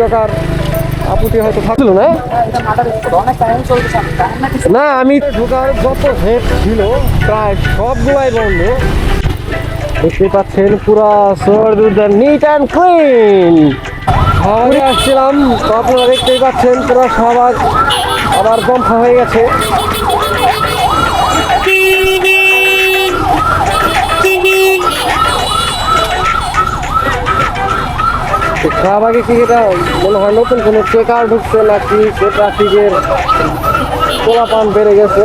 TikToker আপুটি হয়তো থাকছিল না। না, আমি ঢোকার যত হেড ছিল, প্রায় সবগুলাই বন্ধ। দেখতে পাচ্ছেন, পুরা সরদুর্দার নিট অ্যান্ড ক্লিন শহরে আসছিলাম, তো আপনারা দেখতেই পাচ্ছেন, পুরো সবার আবার বম্ফা হয়ে গেছে। শাহবাগে কি এটা মনে হয় নতুন কোনো চেকার ঢুকছে নাকি সে ট্রাফিকের পোলাপান বেড়ে গেছে?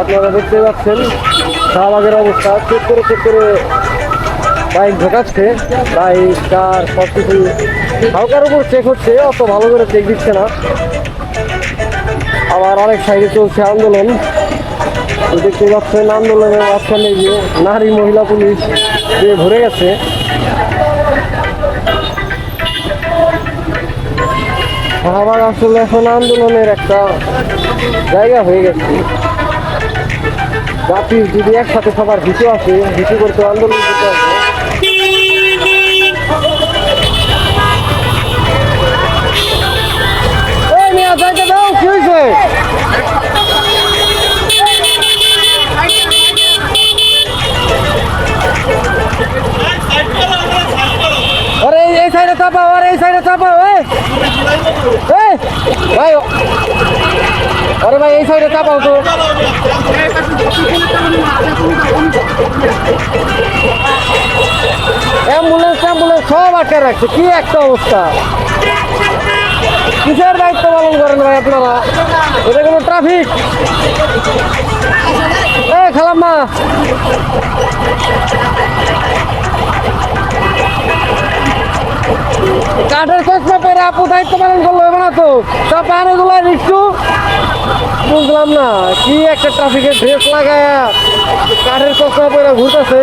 আপনারা দেখতে পাচ্ছেন শাহবাগের অবস্থা। চেক করে চেক করে বাইক ঢোকাচ্ছে। বাইক, কার, সব কিছু হালকার উপর চেক হচ্ছে, অত ভালো করে চেক দিচ্ছে না। আবার আরেক সাইডে চলছে আন্দোলন। দেখতে পাচ্ছেন, আন্দোলনের মাঝখানে গিয়ে নারী, মহিলা, পুলিশ দিয়ে ভরে গেছে। শাহবাগ আসলে এখন আন্দোলনের একটা জায়গা হয়ে গেছে। জাতির যদি একসাথে সবার ভিতু আছে ভিতু করতে আন্দোলন করতে আছে? আরে এই- সাইডে চাপাও, আরে এই সাইডে চাপাও। ভাই আরে ভাই, এই সাইডে চাপাও তো। অ্যাম্বুলেন্স অ্যাম্বুলেন্স সব আটকে রাখছে। কি একটা অবস্থা? কিসের দায়িত্ব পালন করেন ভাই আপনারা? এটা কোনো ট্রাফিক? এই, খালাম্মা। কাঠের চশমা পরে আপু দায়িত্ব পালন করল হবে না তো। তা পাহাড়ে গুলো একটু বুঝলাম না, কি একটা ট্রাফিকের ড্রেস লাগায়া কাঠের চশমা পরে ঘুরতেছে?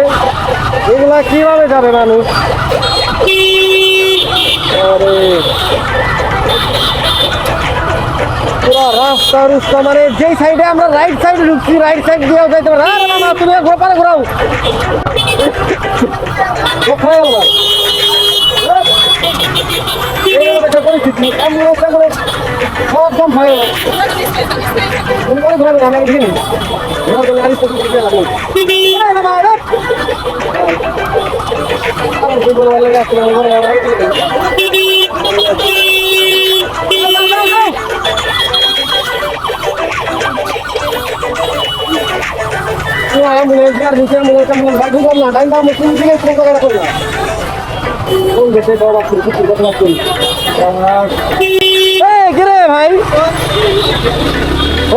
এগুলা কীভাবে যাবে মানুষ? আরে। রাস্তা রুস্তা মানে যেই সাইডে আমরা রাইট সাইডে ঢুকছি রাইট সাইড দিয়েও যাইতে তুমি ঘোরা পারে আমরা পরিস্থিতি অ্যাম্বুলেন্স ট্যাম্বুলেন্স সব কম হয়ে গেল তুমি করে ঘোরাবে আমি দেখিনি ঘোরার জন্য আরিস তো কিছু লাগল অ্যাম্বুলেন্স আর দিচ্ছে অ্যাম্বুলেন্স অ্যাম্বুলেন্স ভাই ঢুকাম না টাইম দাম তুমি থেকে করে কোন গেছে। বাবা তুমি কি কথা বলছি এই, কি রে ভাই?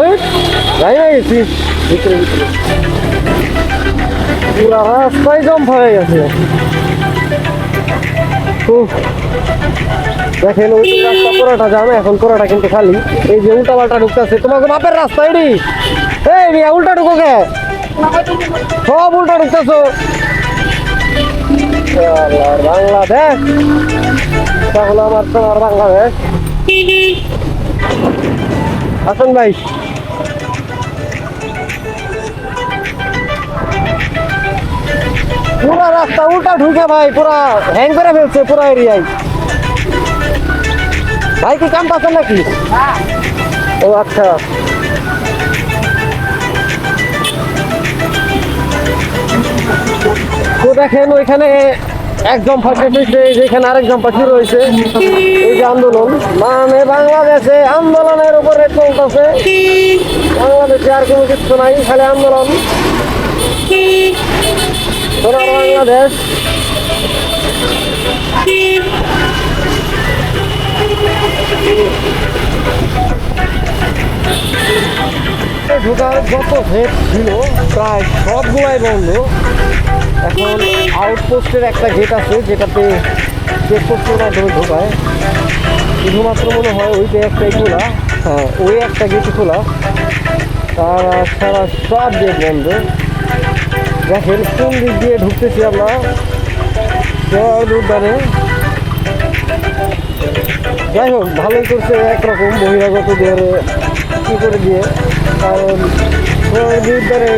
ওই, ভাই ভাই গেছি ভিতরে ভিতরে। পুরা রাস্তায় জম্প হয়ে গেছে। দেখেন, ওই রাস্তা পুরোটা জামে এখন পুরোটা কিন্তু খালি, এই যে উল্টা পাল্টা ঢুকতেছে। তোমাকে বাপের রাস্তা এডি? এই উল্টা ঢুকো কে? সব উল্টা ঢুকতেছো। বাংলাদেশ। এটা হলো আমার তোমার বাংলাদেশ। আসুন ভাই। পুরা রাস্তা উল্টা ঢুকে ভাই, পুরা হ্যাং করে ফেলছে পুরা এরিয়ায় ভাই, কি কাম পাচ্ছেন নাকি? ও আচ্ছা। তো দেখেন ওইখানে একজন ফাঁসে পেয়েছে যেখানে আরেকজন পাখি রয়েছে। এই যে আন্দোলন। মানে বাংলাদেশে আন্দোলনের উপরে চলতেছে। বাংলাদেশে আর কোনো কিছু নাই, খালি আন্দোলন। বাংলাদেশ। ঢোকার যত হেড ছিল, প্রায় সবগুলাই বন্ধ। এখন আউটপোস্টের একটা গেট আছে যেটাতে চেকপোস্টের মাধ্যমে ঢোকায়। শুধুমাত্র মনে হয় ওইটা একটাই খোলা হ্যাঁ ওই একটা গেট খোলা। তার ছাড়া সব গেট বন্ধ। দেখেন কোন দিক দিয়ে ঢুকতেছি আমরা। উদ্যানে। যাই হোক ভালোই করছে একরকম বহিরাগতদের কী করে দিয়ে। কারণ উদ্যানে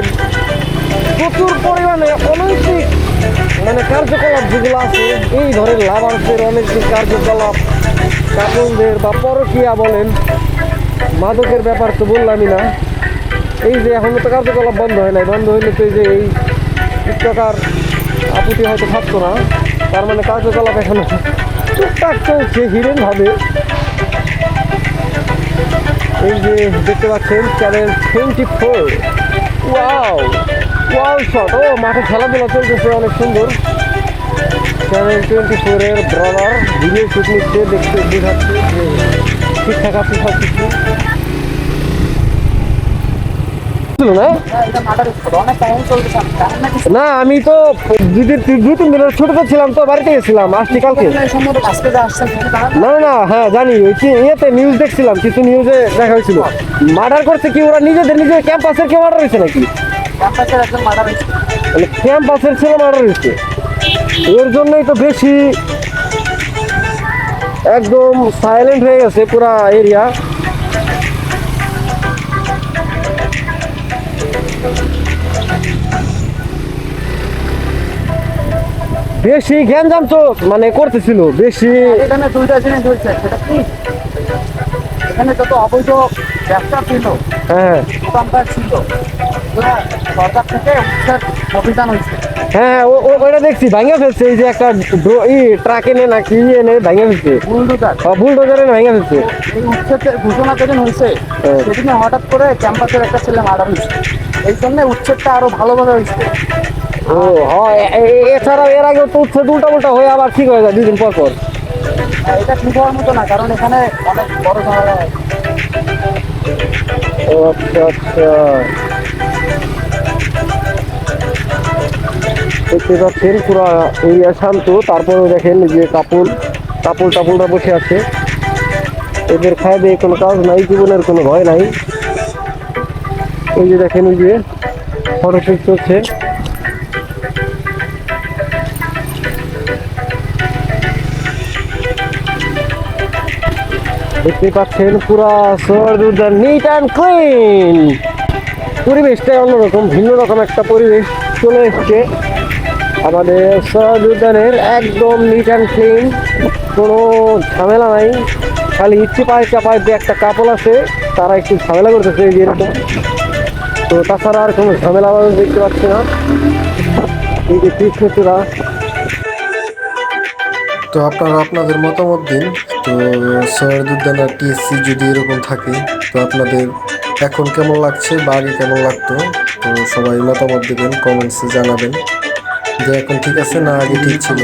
প্রচুর পরিমাণে অনৈতিক মানে কার্যকলাপ যেগুলো আছে, এই ধরনের লাভার্সের অনেক যে কার্যকলাপ, কাপড়দের বা পরকিয়া বলেন, মাদকের ব্যাপার তো বললামই না। এই যে এখনও তো কার্যকলাপ বন্ধ হয় নাই, বন্ধ হইলে তো এই যে এই টিকটকার আপুটি হয়তো থাকতো না, তার মানে কার্যকলাপ এখনও টুকটাক চলছে হিরেন ভাবে এই যে দেখতে পাচ্ছেন চ্যানেল টোয়েন্টি ফোর মাঠে খেলাধুলা চলতেছে, অনেক সুন্দর। টোয়েন্টি ফোরের দেখতে বোঝাচ্ছে যে ঠিকঠাক আছে সব কিছু না? আমি তো দুই দুই তিন দিনের ছোট তো ছিলাম, তো বাড়িতে গেছিলাম, আসছি কালকে। না না হ্যাঁ জানি ইয়েতে নিউজ দেখছিলাম, কিছু নিউজে দেখা হয়েছিল। মার্ডার করছে কি, ওরা নিজেদের নিজের ক্যাম্পাসের কেউ মার্ডার হয়েছে নাকি? ক্যাম্পাসের মানে ছেলে মার্ডার হয়েছে? এর জন্যই তো বেশি একদম সাইলেন্ট হয়ে গেছে পুরা এরিয়া বেশি গ্যাঞ্জাম তো মানে করতেছিল বেশি এখানে দুইটা জিনিস হয়েছে সেটা কি? এখানে যত অবৈধ ব্যবসা ছিল হ্যাঁ। ছিল সরকার থেকে উচ্ছেদ অভিযান হয়েছে। হ্যাঁ ও- ওটা দেখছি ভাঙা ফেলছে এই যে একটা ড্রো- ই ট্রাক এনে না কি এনে ভাঙা ফেলছে? বুলডোজার। বুলডোজার এনে ভাঙা ফেলছে? এই উচ্ছেদের ঘোষণা যেদিন হয়েছে হ্যাঁ। সেদিনে হঠাৎ করে ক্যাম্পাসের একটা ছেলে হয়েছে এই জন্য উচ্ছেদটা আরও ভালোভাবে হয়েছে। ও হয় এছাড়াও এর আগে তো উঠছে উল্টা উল্টা হয়ে আবার ঠিক হয়ে যায় দুদিন পর পর। এটা ঠিক হওয়ার মতো না, কারণ এখানে অনেক বড় ঝামেলা আচ্ছা আচ্ছা। দেখতে পাচ্ছেন পুরো এরিয়া শান্ত, তারপরেও দেখেন যে কাপড় কাপড় টাপড়রা বসে আছে। এদের খায় দিয়ে কোনো কাজ নাই, জীবনের কোনো ভয় নাই। এই যে দেখেন এই যে ফটোশুট চলছে। দেখতে পাচ্ছেন পুরা সরদুর্দার নিট অ্যান্ড ক্লিন পরিবেশটাই অন্যরকম, ভিন্ন রকম একটা পরিবেশ চলে এসছে। আমাদের সরদ উদ্যানের একদম নিট অ্যান্ড ক্লিন কোনো ঝামেলা নাই। খালি ইচ্ছে পায় চাপায় যে একটা কাপল আছে, তারা একটু ঝামেলা করতেছে এই যে এরকম তো তাছাড়া আর কোনো ঝামেলা দেখতে পাচ্ছি না। এই যে কৃষ্ণচূড়া তো আপনারা, আপনাদের মতামত দিন। তো সৈয়দ উদ্যান আর টিএসসি যদি এরকম থাকে, তো আপনাদের এখন কেমন লাগছে বা আগে কেমন লাগতো, তো সবাই মতামত দেবেন, কমেন্টসে জানাবেন। যে এখন ঠিক আছে না আগে ঠিক ছিল।